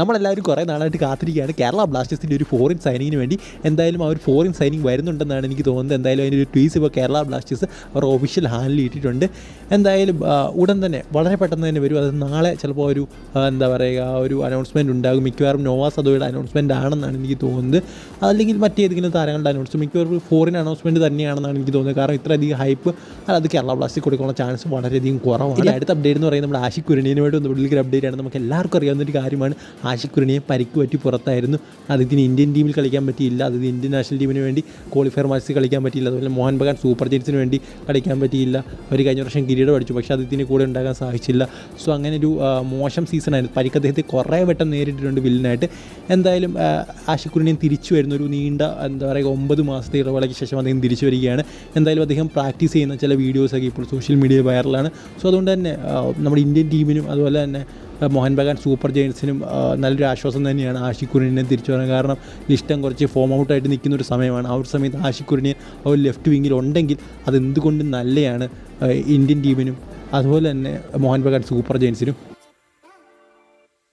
നമ്മളെല്ലാവരും കുറേ നാളായിട്ട് കാത്തിരിക്കുകയാണ്. കേരള ബ്ലാസ്റ്റേഴ്സിന്റെ ഒരു ഫോറിൻ സൈനിങ്ങിന് വേണ്ടി എന്തായാലും ആ ഒരു ഫോറിൻ സൈനിങ് വരുന്നുണ്ടെന്നാണ് എനിക്ക് തോന്നുന്നത്. എന്തായാലും അതിന്റെ ഒരു ട്വീസ് ഇപ്പോൾ കേരള ബ്ലാസ്റ്റേഴ്സ് അവർ ഒഫീഷ്യൽ ഹാൻഡിൽ ഇട്ടിട്ടുണ്ട്. എന്തായാലും ഉടൻ തന്നെ വളരെ പെട്ടെന്ന് തന്നെ വരും. അത് നാളെ ചിലപ്പോൾ ഒരു എന്താ പറയുക ഒരു അനൗൺസ്മെന്റ് ഉണ്ടാകും. മിക്കവാറും നോവാസ് അതോയുടെ അനൗൺസ്മെന്റ് ആണെന്നാണ് എനിക്ക് തോന്നുന്നത്. അല്ലെങ്കിൽ മറ്റേതെങ്കിലും താരങ്ങളുടെ അനൗൺസ്മെന്റ് മിക്കവാറും ഫോറിൻ അനൗൺസ്മെന്റ് തന്നെയാണെന്നാണ് എനിക്ക് തോന്നുന്നത്. കാരണം ഇത്രയധികം ഹൈപ്പ് അത് കേരള ബ്ലാസ്റ്റേഴ്സ് കൊടുക്കാനുള്ള ചാൻസ് വളരെയധികം കുറവാണ്. അടുത്ത അപ്ഡേറ്റ് എന്ന് പറയുന്നത് നമ്മുടെ ആശിക്കുരണിനുമായിട്ട് ഒന്ന് വീട്ടിലേക്ക് ഒരു അപ്ഡേറ്റ് ആണ്. നമുക്ക് എല്ലാവർക്കും അറിയാവുന്ന ഒരു കാര്യമാണ്. ആഷിഖ് കുരണിയെ പരിക്ക് പറ്റി പുറത്തായിരുന്നു. അദ്ദേഹത്തിന് ഇന്ത്യൻ ടീമിൽ കളിക്കാൻ പറ്റിയില്ല. അത് ഇന്ത്യൻ നാഷണൽ ടീമിന് വേണ്ടി ക്വാളിഫയർ മാച്ചിൽ കളിക്കാൻ പറ്റിയില്ല. അതുപോലെ മോഹൻ ബഗാൻ സൂപ്പർ ജെറ്റ്സിന് വേണ്ടി കളിക്കാൻ പറ്റിയില്ല. അവർ കഴിഞ്ഞ വർഷം കിരീടം അടിച്ചു. പക്ഷേ അദ്ദേഹത്തിന് കൂടെ ഉണ്ടാകാൻ സാധിച്ചില്ല. സോ അങ്ങനെ ഒരു മോശം സീസണായിരുന്നു പരിക്ക് അദ്ദേഹത്തെ കുറേ വട്ടം നേരിട്ടിട്ടുണ്ട് വില്ലനായിട്ട്. എന്തായാലും ആശിക്കുരണിയും തിരിച്ചു വരുന്ന ഒരു നീണ്ട എന്താ പറയുക ഒമ്പത് മാസത്തെ ഇടവേളയ്ക്ക് ശേഷം അദ്ദേഹം തിരിച്ചു വരികയാണ്. എന്തായാലും അദ്ദേഹം പ്രാക്ടീസ് ചെയ്യുന്ന ചില വീഡിയോസൊക്കെ ഇപ്പോൾ സോഷ്യൽ മീഡിയ വൈറലാണ് സോ അതുകൊണ്ട് തന്നെ നമ്മുടെ ഇന്ത്യൻ ടീമിനും അതുപോലെ തന്നെ മോഹൻ ബഗാൻ സൂപ്പർ ജയൻസിനും നല്ലൊരു ആശ്വാസം തന്നെയാണ് ആഷിഖ് കുരണിനെ തിരിച്ചു വരാൻ. കാരണം ലിസ്റ്റം കുറച്ച് ഫോം ഔട്ടായിട്ട് നിൽക്കുന്ന ഒരു സമയമാണ്. ആ ഒരു സമയത്ത് ആഷിഖ് അവർ ലെഫ്റ്റ് വിങ്ങിൽ ഉണ്ടെങ്കിൽ അത് എന്തുകൊണ്ടും നല്ലതാണ് ഇന്ത്യൻ ടീമിനും അതുപോലെ തന്നെ മോഹൻ ബഗാൻ സൂപ്പർ ജയൻസിനും.